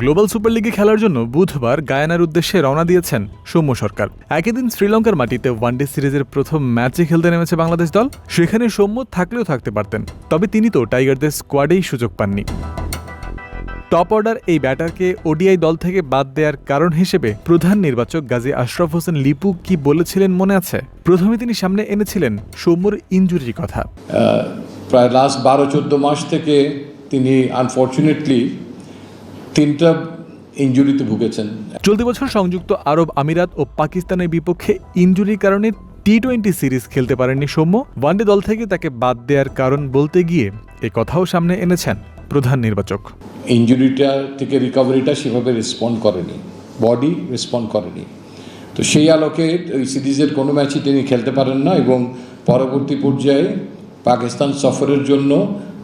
Global super লিগে খেলার জন্য বুধবার গায়ানার উদ্দেশ্যে রওনা দিয়েছেন সৌম্য সরকার। একই দিন শ্রীলঙ্কার মাটিতে ওয়ানডে সিরিজের প্রথম ম্যাচে খেলতে নেমেছে বাংলাদেশ দল। সেখানে সৌম্য থাকলেও থাকতে পারতেন, তবে তিনি তো টাইগারদের স্কোয়াডেই সুযোগ পাননি। টপ অর্ডার এই ব্যাটারকে ওডিআই দল থেকে বাদ দেওয়ার কারণ হিসেবে প্রধান নির্বাচক গাজী আশরাফ হোসেন লিপু কি বলেছিলেন মনে আছে? প্রথমে তিনি সামনে এনেছিলেন সৌম্যর ইঞ্জুরির কথা। প্রায় লাস্ট বারো চোদ্দ মাস থেকে তিনি আনফর্চুনেটলি তিনটা ইঞ্জুরিতে ভুগেছেন। চলতি বছর সংযুক্ত আরব আমিরাত ও পাকিস্তানের বিপক্ষে ইনজুরির কারণে টি টোয়েন্টি সিরিজ খেলতে পারেননি সৌম্য। ওয়ানডে দল থেকে তাকে বাদ দেওয়ার কারণ বলতে গিয়ে এ কথাও সামনে এনেছেন প্রধান নির্বাচক। ইঞ্জুরিটা থেকে রিকভারিটা সেভাবে রেসপন্ড করেনি। বডি রেসপন্ড করেনি। তো সেই আলোকে ওই সিরিজের কোনো ম্যাচই তিনি খেলতে পারেন না এবং পরবর্তী পর্যায়ে পাকিস্তান সফরের জন্য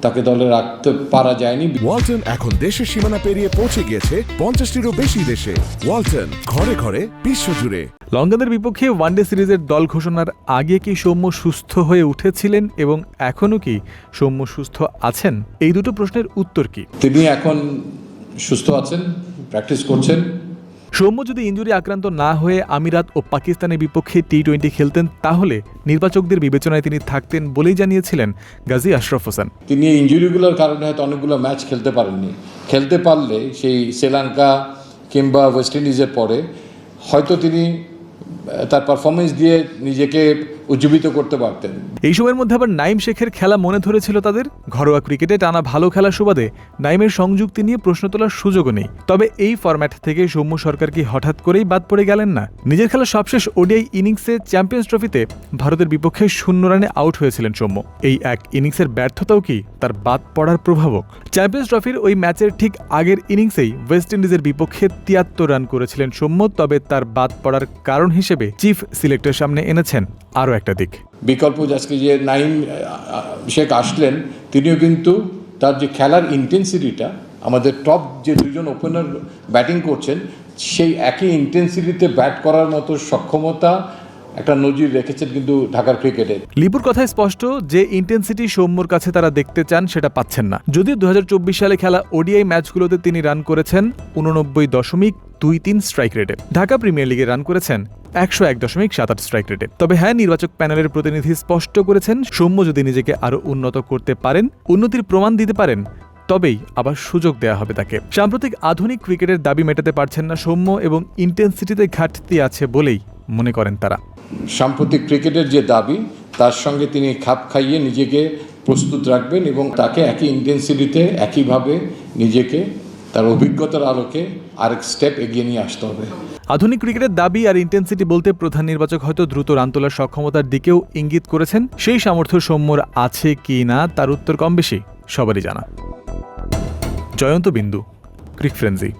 তাকে দলে রাখতে পারা যায়নি। ওয়ালটন এখন দেশের সীমানা পেরিয়ে পৌঁছে গিয়েছে পঞ্চাশটিরও বেশি দেশে। ওয়ালটন ঘরে ঘরে বিশ্বজুড়ে। লঙ্কানের বিপক্ষে ওয়ানডে সিরিজের দল ঘোষণার আগে কি সৌম্য সুস্থ হয়ে উঠেছিলেন এবং এখনও কি সৌম্য সুস্থ আছেন? এই দুটো প্রশ্নের উত্তর কি? তিনি এখন সুস্থ আছেন প্র্যাকটিস করছেন। সৌম্য যদি ইঞ্জুরি আক্রান্ত না হয়ে আমিরাত ও পাকিস্তানের বিপক্ষে টি টোয়েন্টি খেলতেন, তাহলে নির্বাচকদের বিবেচনায় তিনি থাকতেন বলেই জানিয়েছিলেন গাজী আশরাফ হোসেন। তিনি ইঞ্জুরিগুলোর কারণে হয়তো অনেকগুলো ম্যাচ খেলতে পারেননি। খেলতে পারলে সেই শ্রীলঙ্কা কিংবা ওয়েস্ট ইন্ডিজের পরে হয়তো তিনি তার পারফরমেন্স দিয়ে নিজেকে উজ্জীবিত করতে পারতেন। এই সময়ের মধ্যে আবার নাইম শেখের খেলা মনে ধরেছিল তাদের? ঘরোয়া ক্রিকেটে টানা ভালো খেলার সুবাদে নাইমের সংযুক্তি নিয়ে প্রশ্ন তোলার সুযোগও নেই। তবে এই ফরম্যাট থেকে সৌম্য সরকার কি হঠাৎ করেই বাদ পড়ে গেলেন না? নিজের খেলা সবশেষ ওডিআই ইনিংসে চ্যাম্পিয়ন্স ট্রফিতে ভারতের বিপক্ষে শূন্য রানে আউট হয়েছিলেন সৌম্য। এই এক ইনিংসের ব্যর্থতাও কি তার বাদ পড়ার প্রভাবক। চ্যাম্পিয়ন্স ট্রফির ওই ম্যাচের ঠিক আগের ইনিংসেই ওয়েস্ট ইন্ডিজের বিপক্ষে তিয়াত্তর রান করেছিলেন সৌম্য, তবে তার বাদ পড়ার কারণ হিসেবে চিফ সিলেক্টর সামনে এনেছেন আরও একটা দিক। বিকল্প আজকে যে নাইম শেখ আসলেন, তিনিও কিন্তু তার যে খেলার ইন্টেন্সিটিটা আমাদের টপ যে দুজন ওপেনার ব্যাটিং করছেন, সেই একই ইন্টেন্সিটিতে ব্যাট করার মতো সক্ষমতা একটা নজির রেখেছেন কিন্তু ঢাকার ক্রিকেটে। লিপুর কথায় স্পষ্ট যে ইন্টেন্সিটি সৌম্যর কাছে তারা দেখতে চান সেটা পাচ্ছেন না। দুহাজার চব্বিশ সালে খেলা ওডিআই ম্যাচগুলোতে তিনি রান করেছেন উননব্বই দশমিক দুই তিন স্ট্রাইক রেটে। ঢাকা প্রিমিয়ার লিগে রান করেছেন একশো এক দশমিক সাত আট স্ট্রাইক রেটে। তবে হ্যাঁ নির্বাচক প্যানেলের প্রতিনিধি স্পষ্ট করেছেন, সৌম্য যদি নিজেকে আরও উন্নত করতে পারেন, উন্নতির প্রমাণ দিতে পারেন, তবেই আবার সুযোগ দেওয়া হবে তাকে। সাম্প্রতিক আধুনিক ক্রিকেটের দাবি মেটাতে পারছেন না সৌম্য এবং ইন্টেন্সিটিতে ঘাটতি আছে বলেই মনে করেন তারা। সাম্প্রতিক ক্রিকেটের যে দাবি তার সঙ্গে তিনি খাপ খাইয়ে নিজেকে প্রস্তুত রাখবেন এবং তাকে একই ইন্টেন্সিটিতে একইভাবে নিজেকে তার অভিজ্ঞতার আলোকে আরেক স্টেপ এগিয়ে নিয়ে আসতে হবে। আধুনিক ক্রিকেটের দাবি আর ইন্টেন্সিটি বলতে প্রধান নির্বাচক হয়তো দ্রুত রান তোলার সক্ষমতার দিকেও ইঙ্গিত করেছেন। সেই সামর্থ্য সৌম্যর আছে কি না তার উত্তর কম বেশি সবারই জানা। জয়ন্ত বিন্দু ক্রিক ফ্রেন্সি।